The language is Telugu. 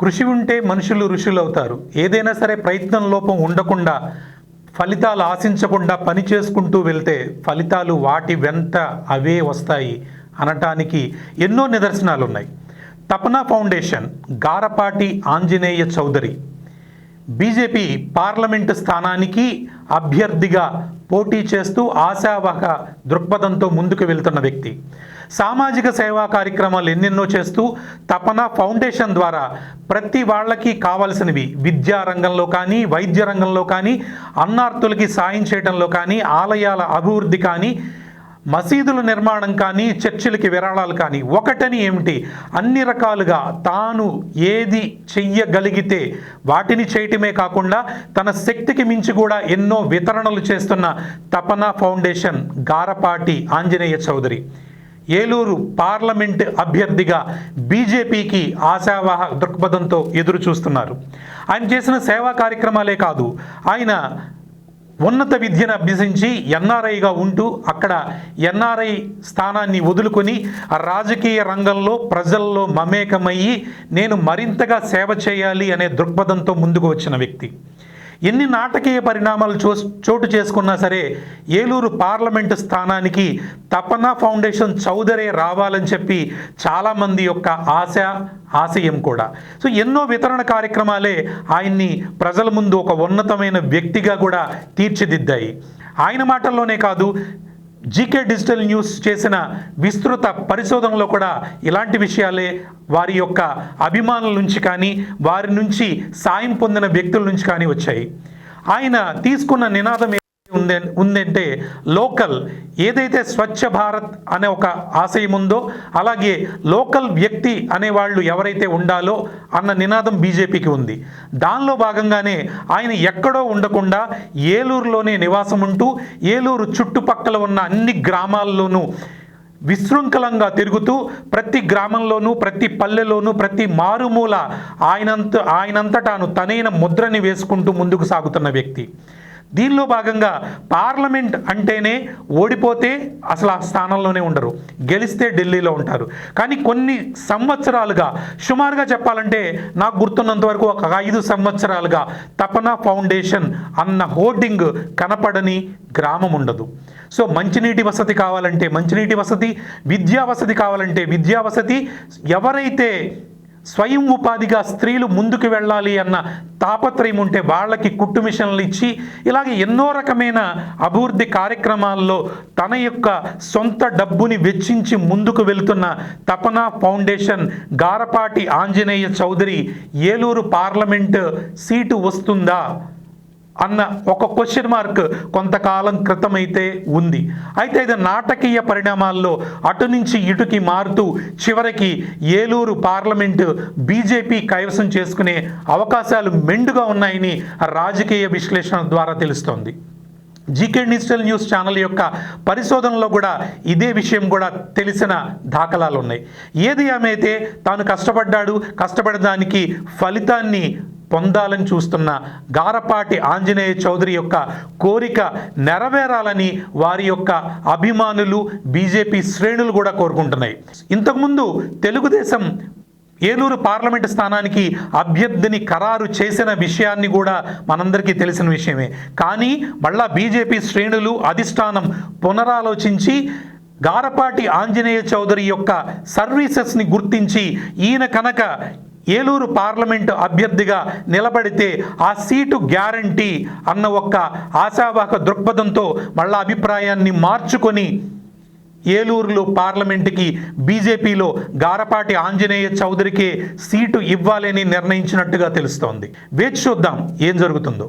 కృషి ఉంటే మనుషులు ఋషులు అవుతారు ఏదైనా సరే ప్రయత్నం లోపం ఉండకుండా ఫలితాలు ఆశించకుండా పని చేసుకుంటూ వెళ్తే ఫలితాలు వాటి వెంట అవే వస్తాయి అనటానికి ఎన్నో నిదర్శనాలు ఉన్నాయి Tapana foundation Garapati Anjaneya Chowdary BJP parliament స్థానానికి అభ్యర్థిగా పోటీ చేస్తూ ఆశావహ దృక్పథంతో ముందుకు వెళ్తున్న వ్యక్తి. సామాజిక సేవా కార్యక్రమాలు ఎన్నెన్నో చేస్తూ తపన ఫౌండేషన్ ద్వారా ప్రతి వాళ్ళకి కావలసినవి విద్యా రంగంలో కానీ వైద్య రంగంలో కానీ అన్నార్థులకి సాయం చేయడంలో కానీ ఆలయాల అభివృద్ధి కానీ మసీదుల నిర్మాణం కానీ చర్చిలకి విరాళాలు కానీ ఒకటని ఏమిటి? అన్ని రకాలుగా తాను ఏది చెయ్యగలిగితే వాటిని చేయటమే కాకుండా తన శక్తికి మించి కూడా ఎన్నో వితరణలు చేస్తున్న తపన ఫౌండేషన్ గారపాటి ఆంజనేయ చౌదరి. ఏలూరు పార్లమెంట్ అభ్యర్థిగా బీజేపీకి ఆశావాహ దృక్పథంతో ఎదురు చూస్తున్నారు ఆయన చేసిన సేవా కార్యక్రమాలే కాదు ఆయన ఉన్నత విద్యను అభ్యసించి ఎన్ఆర్ఐగా ఉంటూ అక్కడ ఎన్ఆర్ఐ స్థానాన్ని వదులుకొని ఆ రాజకీయ రంగంలో ప్రజల్లో మమేకమయ్యి నేను మరింతగా సేవ చేయాలి అనే దృక్పథంతో ముందుకు వచ్చిన వ్యక్తి. ఎన్ని నాటకీయ పరిణామాలు చో చోటు చేసుకున్నా సరే ఏలూరు పార్లమెంటు స్థానానికి తపన ఫౌండేషన్ చౌదరే రావాలని చెప్పి చాలామంది యొక్క ఆశ ఆశయం కూడా. సో ఎన్నో వితరణ కార్యక్రమాలే ఆయన్ని ప్రజల ముందు ఒక ఉన్నతమైన వ్యక్తిగా కూడా తీర్చిదిద్దాయి. ఆయన మాటల్లోనే కాదు జీకే డిజిటల్ న్యూస్ చేసిన విస్తృత పరిశోధనలో కూడా ఇలాంటి విషయాలే వారి యొక్క అభిమానుల నుంచి కానీ వారి నుంచి సాయం పొందిన వ్యక్తుల నుంచి కానీ వచ్చాయి. ఆయన తీసుకున్న నినాదం ఉంది ఉందంటే లోకల్ ఏదైతే స్వచ్ఛ భారత్ అనే ఒక ఆశయం ఉందో అలాగే లోకల్ వ్యక్తి అనేవాళ్ళు ఎవరైతే ఉండాలో అన్న నినాదం బీజేపీకి ఉంది. దానిలో భాగంగానే ఆయన ఎక్కడో ఉండకుండా ఏలూరులోనే నివాసం ఉంటూ ఏలూరు చుట్టుపక్కల ఉన్న అన్ని గ్రామాల్లోనూ విశృంఖలంగా తిరుగుతూ ప్రతి గ్రామంలోనూ ప్రతి పల్లెలోనూ ప్రతి మారుమూల ఆయనంత ఆయనంతటాను తనైన ముద్రని వేసుకుంటూ ముందుకు సాగుతున్న వ్యక్తి. దీనిలో భాగంగా పార్లమెంట్ అంటేనే ఓడిపోతే అసలు ఆ స్థానంలోనే ఉండరు. గెలిస్తే ఢిల్లీలో ఉంటారు. కానీ కొన్ని సంవత్సరాలుగా సుమారుగా చెప్పాలంటే నాకు గుర్తున్నంత వరకు ఒక ఐదు సంవత్సరాలుగా తపన ఫౌండేషన్ అన్న హోర్డింగ్ కనపడని గ్రామం ఉండదు. సో మంచినీటి వసతి కావాలంటే మంచినీటి వసతి విద్యా వసతి కావాలంటే విద్యా వసతి ఎవరైతే స్వయం ఉపాధిగా స్త్రీలు ముందుకు వెళ్ళాలి అన్న తాపత్రయం ఉంటే వాళ్ళకి కుట్టు మిషన్లు ఇచ్చి ఇలాగే ఎన్నో రకమైన అభివృద్ధి కార్యక్రమాల్లో తన యొక్క సొంత డబ్బుని వెచ్చించి ముందుకు వెళుతున్న Tapana foundation Garapati Anjaneya Chowdary Eluru parliament seat వస్తుందా? అన్న ఒక క్వశ్చన్ మార్క్ కొంతకాలం క్రితమైతే ఉంది. అయితే ఇది నాటకీయ పరిణామాల్లో అటు నుంచి ఇటుకి మారుతూ చివరికి ఏలూరు పార్లమెంటు బీజేపీ కైవసం చేసుకునే అవకాశాలు మెండుగా ఉన్నాయని రాజకీయ విశ్లేషణ ద్వారా తెలుస్తోంది. జీకే డిజిటల్ న్యూస్ ఛానల్ యొక్క పరిశోధనలో కూడా ఇదే విషయం కూడా తెలిసిన దాఖలాలు ఉన్నాయి ఏది ఏమైతే తాను కష్టపడ్డాడు కష్టపడడానికి ఫలితాన్ని పొందాలని చూస్తున్న గారపాటి ఆంజనేయ చౌదరి యొక్క కోరిక నెరవేరాలని వారి యొక్క అభిమానులు బీజేపీ శ్రేణులు కూడా కోరుకుంటున్నాయి. ఇంతకుముందు తెలుగుదేశం ఏలూరు పార్లమెంటు స్థానానికి అభ్యర్థిని ఖరారు చేసిన విషయాన్ని కూడా మనందరికీ తెలిసిన విషయమే. కానీ మళ్ళా బీజేపీ శ్రేణులు అధిష్టానం పునరాలోచించి గారపాటి ఆంజనేయ చౌదరి యొక్క సర్వీసెస్ని గుర్తించి ఈయన కనుక ఏలూరు పార్లమెంటు అభ్యర్థిగా నిలబడితే ఆ సీటు గ్యారంటీ అన్న ఒక్క ఆశావాహ దృక్పథంతో మళ్ళా అభిప్రాయాన్ని మార్చుకొని ఏలూరులో పార్లమెంటుకి బీజేపీలో గారపాటి ఆంజనేయ చౌదరికే సీటు ఇవ్వాలని నిర్ణయించినట్టుగా తెలుస్తోంది. వేచి చూద్దాం ఏం జరుగుతుందో.